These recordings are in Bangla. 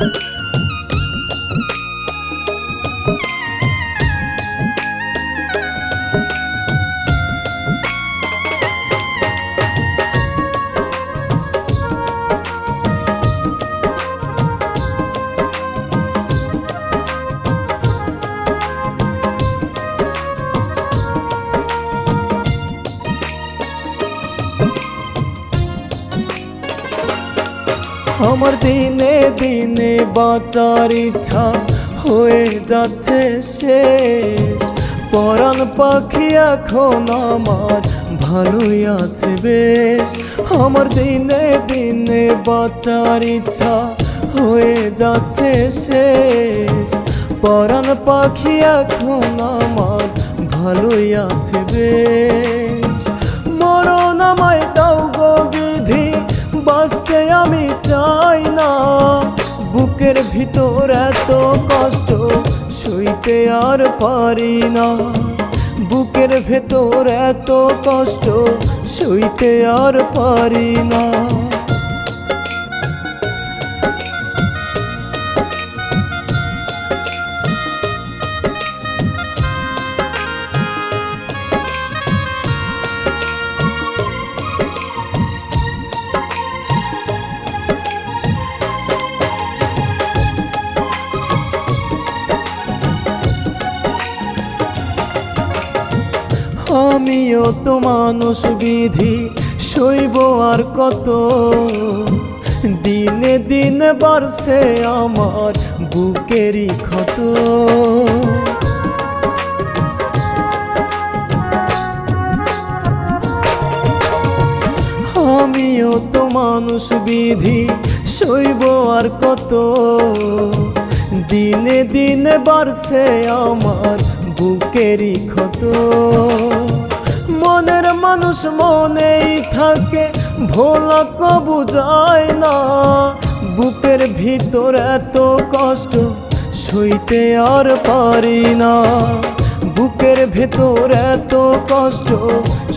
Okay. আমার দিনে দিনে বাঁচার ইচ্ছা হয়ে যাচ্ছে শেষ। পরাণ পাখি এখন আমার ভালোই আছে বেশ। আমার দিনে দিনে বাঁচার ইচ্ছা হয়ে যাচ্ছে শেষ। পরাণ পাখি এখন আমার ভালোই আছে বেশ। ভিতর এত কষ্ট, সইতে আর পারি না। বুকের ভেতর এত কষ্ট, সইতে আর পারি না। আমিও তো মানুষ বিধি, সইব আর কত? দিনে দিনে বাড়ছে আমার বুকেরই ক্ষত। আমিও তো মানুষ বিধি, সইব আর কত? দিনে দিনে বাড়ছে আমার বুকেরই ক্ষত। মানুষ মনেই থাকে, ভোলা কবু যায় না। বুকের ভিতর এত কষ্ট, সইতে আর পারি না। বুকের ভেতর এত কষ্ট,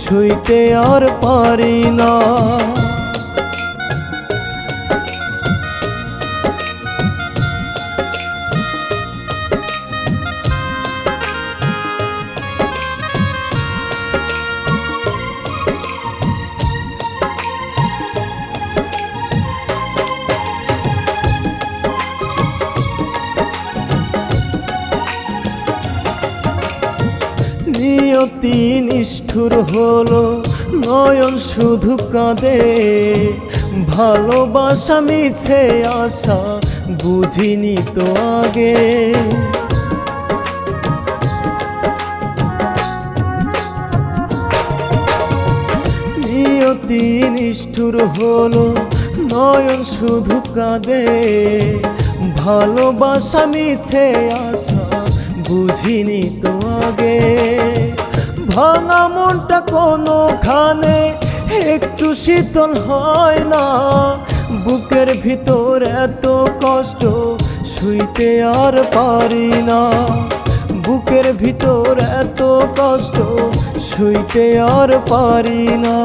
সইতে আর পারি না। নিয়তি নিষ্ঠুর হলো, নয়ন শুধু কাঁদে। ভালোবাসা মিছে আশা, বুঝিনি তো আগে। নিয়তি নিষ্ঠুর হলো, নয়ন শুধু কাঁদে। ভালোবাসা মিছে আশা, বুঝিনি তো আগে। ভাঙা মনটা কোনোখানে একটু শীতল হয় না। বুকের ভিতর এত কষ্ট শুইতে আর পারি না। বুকের ভিতর এত কষ্ট শুইতে আর পারি না।